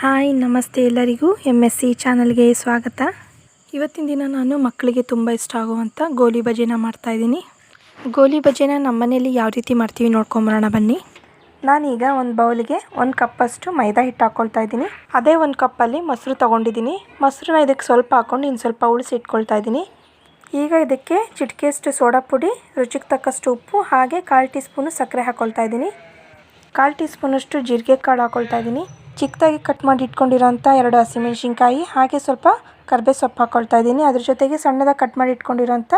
Hi, ನಮಸ್ತೆ ಎಲ್ಲರಿಗೂ. M S C ಚಾನಲ್ಗೆ ಸ್ವಾಗತ. ಇವತ್ತಿನ ದಿನ ನಾನು ಮಕ್ಕಳಿಗೆ ತುಂಬ ಇಷ್ಟ ಆಗುವಂಥ ಗೋಲಿ ಬಜೆನ ಮಾಡ್ತಾಯಿದ್ದೀನಿ ಗೋಲಿ ಬಜೆನ ನಮ್ಮ ಮನೆಯಲ್ಲಿ ಯಾವ ರೀತಿ ಮಾಡ್ತೀವಿ ನೋಡ್ಕೊಂಬರೋಣ ಬನ್ನಿ. ನಾನೀಗ ಒಂದು ಬೌಲಿಗೆ ಒಂದು ಕಪ್ಪಷ್ಟು ಮೈದಾ ಹಿಟ್ಟು ಹಾಕ್ಕೊಳ್ತಾ ಇದ್ದೀನಿ. ಅದೇ ಒಂದು ಕಪ್ಪಲ್ಲಿ ಮೊಸರು ತೊಗೊಂಡಿದ್ದೀನಿ. ಮೊಸರನ್ನ ಇದಕ್ಕೆ ಸ್ವಲ್ಪ ಹಾಕ್ಕೊಂಡು ಇನ್ನು ಸ್ವಲ್ಪ ಉಳಿಸಿ ಇಟ್ಕೊಳ್ತಾ ಇದ್ದೀನಿ. ಈಗ ಇದಕ್ಕೆ ಚಿಟಿಕೆಯಷ್ಟು ಸೋಡಾ ಪುಡಿ, ರುಚಿಗೆ ತಕ್ಕಷ್ಟು ಉಪ್ಪು, ಹಾಗೆ ಕಾಲು ಟೀ ಸ್ಪೂನು ಸಕ್ಕರೆ ಹಾಕ್ಕೊಳ್ತಾ ಇದ್ದೀನಿ. ಕಾಲು ಟೀ ಸ್ಪೂನಷ್ಟು ಜೀರಿಗೆ ಕಾಳು ಹಾಕ್ಕೊಳ್ತಾ ಇದ್ದೀನಿ. ಚಿಕ್ಕದಾಗಿ ಕಟ್ ಮಾಡಿ ಇಟ್ಕೊಂಡಿರೋಂಥ ಎರಡು ಹಸಿಮೆಣ್ಸಿನ್ಕಾಯಿ, ಹಾಗೆ ಸ್ವಲ್ಪ ಕರ್ಬೇ ಸೊಪ್ಪು ಹಾಕ್ಕೊಳ್ತಾ ಇದ್ದೀನಿ. ಅದ್ರ ಜೊತೆಗೆ ಸಣ್ಣದಾಗಿ ಕಟ್ ಮಾಡಿ ಇಟ್ಕೊಂಡಿರೋಂಥ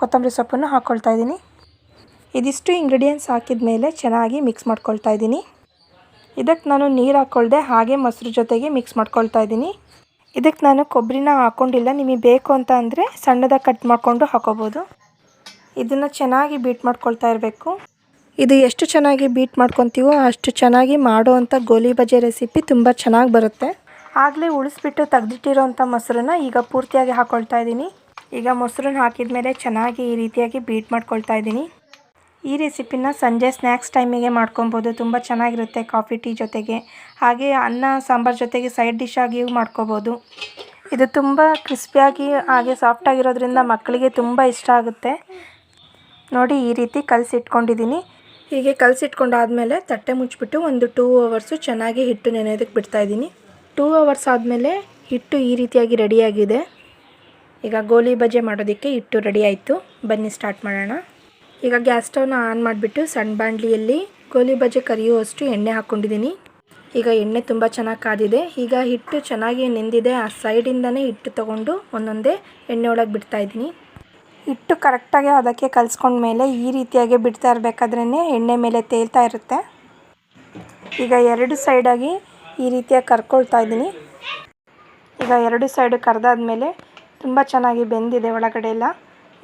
ಕೊತ್ತಂಬರಿ ಸೊಪ್ಪನ್ನು ಹಾಕ್ಕೊಳ್ತಾ ಇದ್ದೀನಿ. ಇದಿಷ್ಟು ಇಂಗ್ರೀಡಿಯೆಂಟ್ಸ್ ಹಾಕಿದ ಮೇಲೆ ಚೆನ್ನಾಗಿ ಮಿಕ್ಸ್ ಮಾಡ್ಕೊಳ್ತಾ ಇದ್ದೀನಿ. ಇದಕ್ಕೆ ನಾನು ನೀರು ಹಾಕ್ಕೊಳ್ದೆ ಹಾಗೆ ಮೊಸರು ಜೊತೆಗೆ ಮಿಕ್ಸ್ ಮಾಡ್ಕೊಳ್ತಾ ಇದ್ದೀನಿ. ಇದಕ್ಕೆ ನಾನು ಕೊಬ್ಬರಿನ ಹಾಕ್ಕೊಂಡಿಲ್ಲ ನಿಮಗೆ ಬೇಕು ಅಂತ ಅಂದರೆ ಸಣ್ಣದಾಗಿ ಕಟ್ ಮಾಡಿಕೊಂಡು ಹಾಕೋಬೋದು. ಇದನ್ನು ಚೆನ್ನಾಗಿ ಬೀಟ್ ಮಾಡ್ಕೊಳ್ತಾ ಇರಬೇಕು. ಇದು ಎಷ್ಟು ಚೆನ್ನಾಗಿ ಬೀಟ್ ಮಾಡ್ಕೊತೀವೋ ಅಷ್ಟು ಚೆನ್ನಾಗಿ ಮಾಡುವಂಥ ಗೋಲಿ ಬಜೆ ರೆಸಿಪಿ ತುಂಬ ಚೆನ್ನಾಗಿ ಬರುತ್ತೆ. ಆಗಲೇ ಉಳಿಸ್ಬಿಟ್ಟು ತೆಗ್ದಿಟ್ಟಿರೋಂಥ ಮೊಸರನ್ನ ಈಗ ಪೂರ್ತಿಯಾಗಿ ಹಾಕ್ಕೊಳ್ತಾ ಇದ್ದೀನಿ. ಈಗ ಮೊಸರನ್ನ ಹಾಕಿದ ಮೇಲೆ ಚೆನ್ನಾಗಿ ಈ ರೀತಿಯಾಗಿ ಬೀಟ್ ಮಾಡ್ಕೊಳ್ತಾ ಇದ್ದೀನಿ. ಈ ರೆಸಿಪಿನ ಸಂಜೆ ಸ್ನ್ಯಾಕ್ಸ್ ಟೈಮಿಗೆ ಮಾಡ್ಕೊಬೋದು. ತುಂಬ ಚೆನ್ನಾಗಿರುತ್ತೆ ಕಾಫಿ ಟೀ ಜೊತೆಗೆ. ಹಾಗೆ ಅನ್ನ, ಸಾಂಬಾರು ಜೊತೆಗೆ ಸೈಡ್ ಡಿಶ್ ಆಗಿಯೂ ಮಾಡ್ಕೋಬೋದು. ಇದು ತುಂಬ ಕ್ರಿಸ್ಪಿಯಾಗಿ ಹಾಗೆ ಸಾಫ್ಟಾಗಿರೋದ್ರಿಂದ ಮಕ್ಕಳಿಗೆ ತುಂಬ ಇಷ್ಟ ಆಗುತ್ತೆ. ನೋಡಿ ಈ ರೀತಿ ಕಲಸಿಟ್ಕೊಂಡಿದ್ದೀನಿ. ಹೀಗೆ ಕಲಸಿಟ್ಕೊಂಡಾದಮೇಲೆ ತಟ್ಟೆ ಮುಚ್ಚಿಬಿಟ್ಟು ಒಂದು ಟೂ ಅವರ್ಸು ಚೆನ್ನಾಗಿ ಹಿಟ್ಟು ನೆನೆಯೋದಕ್ಕೆ ಬಿಡ್ತಾಯಿದ್ದೀನಿ ಟೂ ಅವರ್ಸ್ ಆದಮೇಲೆ ಹಿಟ್ಟು ಈ ರೀತಿಯಾಗಿ ರೆಡಿಯಾಗಿದೆ. ಈಗ ಗೋಲಿ ಬಜೆ ಮಾಡೋದಕ್ಕೆ ಹಿಟ್ಟು ರೆಡಿ ಆಯಿತು. ಬನ್ನಿ ಸ್ಟಾರ್ಟ್ ಮಾಡೋಣ. ಈಗ ಗ್ಯಾಸ್ ಸ್ಟವ್ನ ಆನ್ ಮಾಡಿಬಿಟ್ಟು ಸಣ್ಣ ಬಾಂಡ್ಲಿಯಲ್ಲಿ ಗೋಲಿ ಬಜೆ ಕರಿಯುವಷ್ಟು ಎಣ್ಣೆ ಹಾಕ್ಕೊಂಡಿದ್ದೀನಿ. ಈಗ ಎಣ್ಣೆ ತುಂಬ ಚೆನ್ನಾಗಿ ಕಾದಿದೆ. ಈಗ ಹಿಟ್ಟು ಚೆನ್ನಾಗಿ ನೆಂದಿದೆ. ಆ ಸೈಡಿಂದನೇ ಹಿಟ್ಟು ತೊಗೊಂಡು ಒಂದೊಂದೇ ಎಣ್ಣೆ ಒಳಗೆ ಬಿಡ್ತಾಯಿದ್ದೀನಿ ಹಿಟ್ಟು ಕರೆಕ್ಟಾಗಿ ಅದಕ್ಕೆ ಕಲಿಸ್ಕೊಂಡ್ಮೇಲೆ ಈ ರೀತಿಯಾಗಿ ಬಿಡ್ತಾ ಇರಬೇಕಾದ್ರೇ ಎಣ್ಣೆ ಮೇಲೆ ತೇಲ್ತಾ ಇರುತ್ತೆ. ಈಗ ಎರಡು ಸೈಡಾಗಿ ಈ ರೀತಿಯಾಗಿ ಕರ್ಕೊಳ್ತಾ ಇದ್ದೀನಿ. ಈಗ ಎರಡು ಸೈಡು ಕರೆದಾದ್ಮೇಲೆ ತುಂಬ ಚೆನ್ನಾಗಿ ಬೆಂದಿದೆ ಒಳಗಡೆ ಎಲ್ಲ.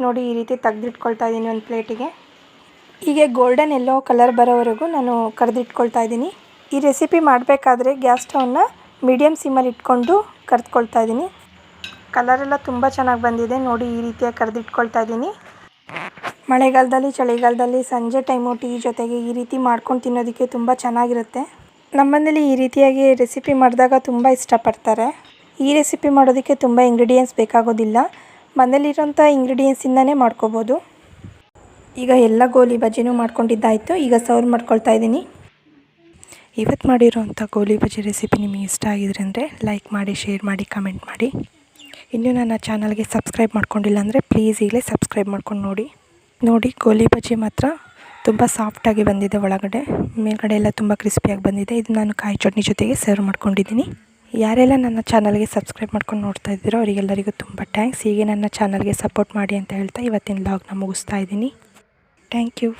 ನೋಡಿ ಈ ರೀತಿ ತೆಗೆದಿಟ್ಕೊಳ್ತಾ ಇದ್ದೀನಿ ಒಂದು ಪ್ಲೇಟಿಗೆ. ಹೀಗೆ ಗೋಲ್ಡನ್ ಎಲ್ಲೋ ಕಲರ್ ಬರೋವರೆಗೂ ನಾನು ಕರೆದಿಟ್ಕೊಳ್ತಾ ಇದ್ದೀನಿ. ಈ ರೆಸಿಪಿ ಮಾಡಬೇಕಾದ್ರೆ ಗ್ಯಾಸ್ ಸ್ಟವ್ನ ಮೀಡಿಯಮ್ ಸಿಮ್ಮಲ್ಲಿ ಇಟ್ಕೊಂಡು ಕರೆದ್ಕೊಳ್ತಾ ಇದ್ದೀನಿ. ಕಲರೆಲ್ಲ ತುಂಬ ಚೆನ್ನಾಗಿ ಬಂದಿದೆ. ನೋಡಿ ಈ ರೀತಿಯಾಗಿ ಕರೆದಿಟ್ಕೊಳ್ತಾ ಇದ್ದೀನಿ ಮಳೆಗಾಲದಲ್ಲಿ, ಚಳಿಗಾಲದಲ್ಲಿ ಸಂಜೆ ಟೈಮು ಟೀ ಜೊತೆಗೆ ಈ ರೀತಿ ಮಾಡ್ಕೊಂಡು ತಿನ್ನೋದಕ್ಕೆ ತುಂಬ ಚೆನ್ನಾಗಿರುತ್ತೆ. ನಮ್ಮನೇಲಿ ಈ ರೀತಿಯಾಗಿ ರೆಸಿಪಿ ಮಾಡಿದಾಗ ತುಂಬ ಇಷ್ಟಪಡ್ತಾರೆ. ಈ ರೆಸಿಪಿ ಮಾಡೋದಕ್ಕೆ ತುಂಬ ಇಂಗ್ರೀಡಿಯೆಂಟ್ಸ್ ಬೇಕಾಗೋದಿಲ್ಲ. ಮನೇಲಿರೋಂಥ ಇಂಗ್ರೀಡಿಯೆಂಟ್ಸಿಂದನೇ ಮಾಡ್ಕೋಬೋದು. ಈಗ ಎಲ್ಲ ಗೋಲಿ ಬಜ್ಜಿನೂ ಮಾಡ್ಕೊಂಡಿದ್ದಾಯಿತು. ಈಗ ಸರ್ವ್ ಮಾಡ್ಕೊಳ್ತಾ ಇದ್ದೀನಿ ಇವತ್ತು ಮಾಡಿರೋವಂಥ ಗೋಲಿ ಬಜ್ಜಿ ರೆಸಿಪಿ ನಿಮಗೆ ಇಷ್ಟ ಆಗಿದ್ರೆ ಅಂದರೆ ಲೈಕ್ ಮಾಡಿ ಶೇರ್ ಮಾಡಿ ಕಮೆಂಟ್ ಮಾಡಿ. ಇನ್ನೂ ನನ್ನ ಚಾನಲ್ಗೆ ಸಬ್ಸ್ಕ್ರೈಬ್ ಮಾಡ್ಕೊಂಡಿಲ್ಲ ಅಂದರೆ ಪ್ಲೀಸ್ ಈಗಲೇ ಸಬ್ಸ್ಕ್ರೈಬ್ ಮಾಡ್ಕೊಂಡು ನೋಡಿ. ನೋಡಿ, ಗೋಲಿ ಬಜ್ಜಿ ಮಾತ್ರ ತುಂಬ ಸಾಫ್ಟಾಗಿ ಬಂದಿದೆ ಒಳಗಡೆ. ಮೇಲ್ಗಡೆ ಎಲ್ಲ ತುಂಬ ಕ್ರಿಸ್ಪಿಯಾಗಿ ಬಂದಿದೆ. ಇದು ನಾನು ಕಾಯಿ ಚಟ್ನಿ ಜೊತೆಗೆ ಸರ್ವ್ ಮಾಡ್ಕೊಂಡಿದ್ದೀನಿ. ಯಾರೆಲ್ಲ ನನ್ನ ಚಾನಲ್ಗೆ ಸಬ್ಸ್ಕ್ರೈಬ್ ಮಾಡ್ಕೊಂಡು ನೋಡ್ತಾ ಇದ್ದೀರೋ ಅವರಿಗೆಲ್ಲರಿಗೂ ತುಂಬ ಥ್ಯಾಂಕ್ಸ್ ಹೀಗೆ ನನ್ನ ಚಾನಲ್ಗೆ ಸಪೋರ್ಟ್ ಮಾಡಿ ಅಂತ ಹೇಳ್ತಾ ಇವತ್ತಿನ ಲಾಗ್ನ ಮುಗಿಸ್ತಾ ಇದ್ದೀನಿ. Thank you